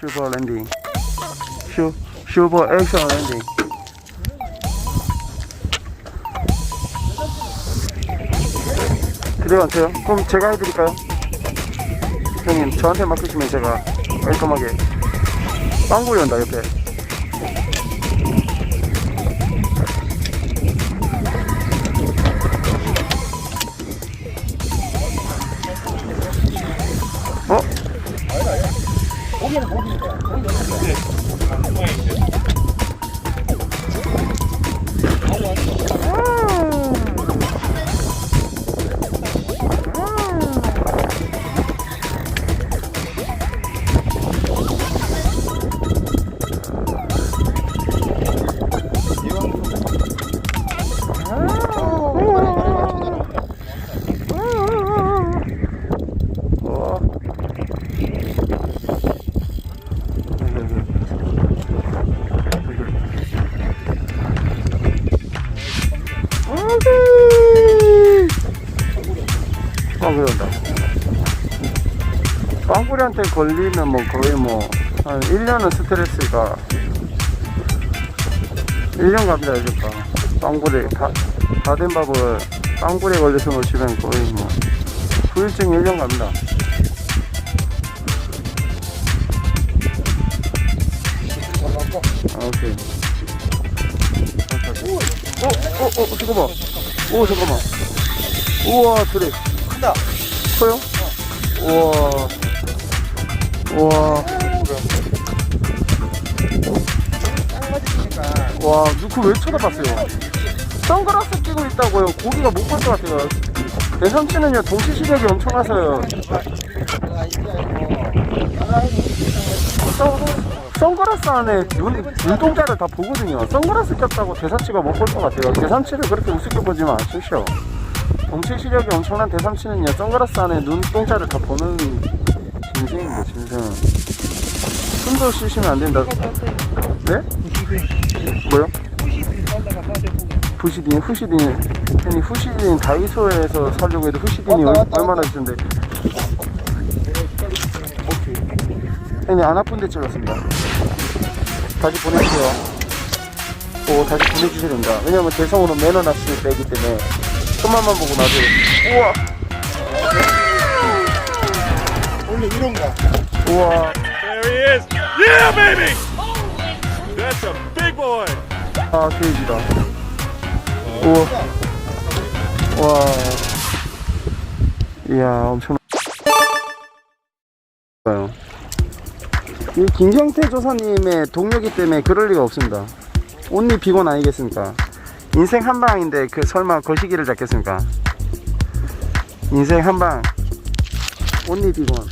슈퍼 랜딩 슈 슈퍼 액션 랜딩 들어가세요? 그럼 제가 해드릴까요? 형님 저한테 맡기시면 제가 깔끔하게 빵구리 온다 옆에 거기는 거기 거기는 거기 아, 그런다. 빵꾸리한테 걸리면 뭐 거의 뭐, 한 1년은 스트레스가, 1년 갑니다, 이제까. 빵꾸리, 다, 다된 밥을 빵꾸리에 걸려서 놓으시면 거의 뭐, 후유증 1년 갑니다. 아, 오케이. 오, 어, 어, 어, 잠깐만. 오, 잠깐만. 우와, 드래. 큰다. 커요? 우와. 우와. 와, 누구 왜 쳐다봤어요? 선글라스 끼고 있다고요. 고기가 못 볼 것 같아요. 내 삼촌은요, 동시 시력이 엄청나서요. 선, 선글라스 안에 눈, 눈동자를 다 보거든요. 선글라스 꼈다고 대삼치가 못 볼 것 같아요. 대삼치를 그렇게 우습게 보지 마십시오. 동시 시력이 엄청난 대삼치는요, 선글라스 안에 눈동자를 다 보는 짐승입니다, 짐승. 숨도 쉬시면 안 된다. 네? 뭐요? 후시딘, 후시딘. 형님, 후시딘 다이소에서 사려고 해도 후시딘이 얼마나 비싼데. 형님, 안 아픈데 찍었습니다. 다시 보내주세요. 오, 다시 보내주셔야 됩니다. 왜냐면 대성으로 매너 납치를 빼기 때문에 끝만만 보고 나중에. 우와! 원래 이런가? 우와! There he is. Yeah, baby. That's a big boy. 아, 케이지다. 우와. 와. 이야, 엄청. 봐요. 이 김경태 조사님의 동료기 때문에 그럴 리가 없습니다. 온리 비건 아니겠습니까? 인생 한 방인데 그 설마 거시기를 잡겠습니까? 인생 한 방. 온리 비건.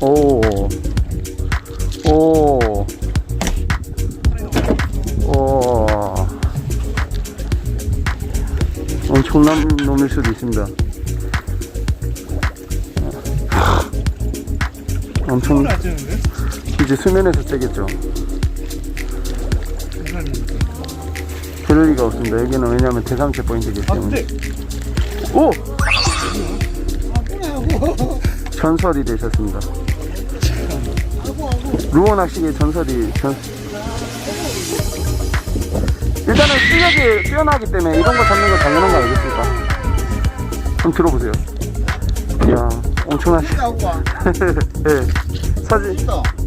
오. 오. 오. 엄청난 놈일 수도 있습니다. 엄청? 이제 수면에서 째겠죠. 그럴 리가 없습니다. 여기는 왜냐하면 대삼체 포인트이기 아 때문에. 오! 하고 전설이 되셨습니다. 루어 낚시의 전설이 전... 일단은 실력이 뛰어나기 때문에 이런 거 잡는 거 당연한 거 아니겠습니까? 한번 들어보세요. 이야, 엄청나시. 하고 와. 네. 사진.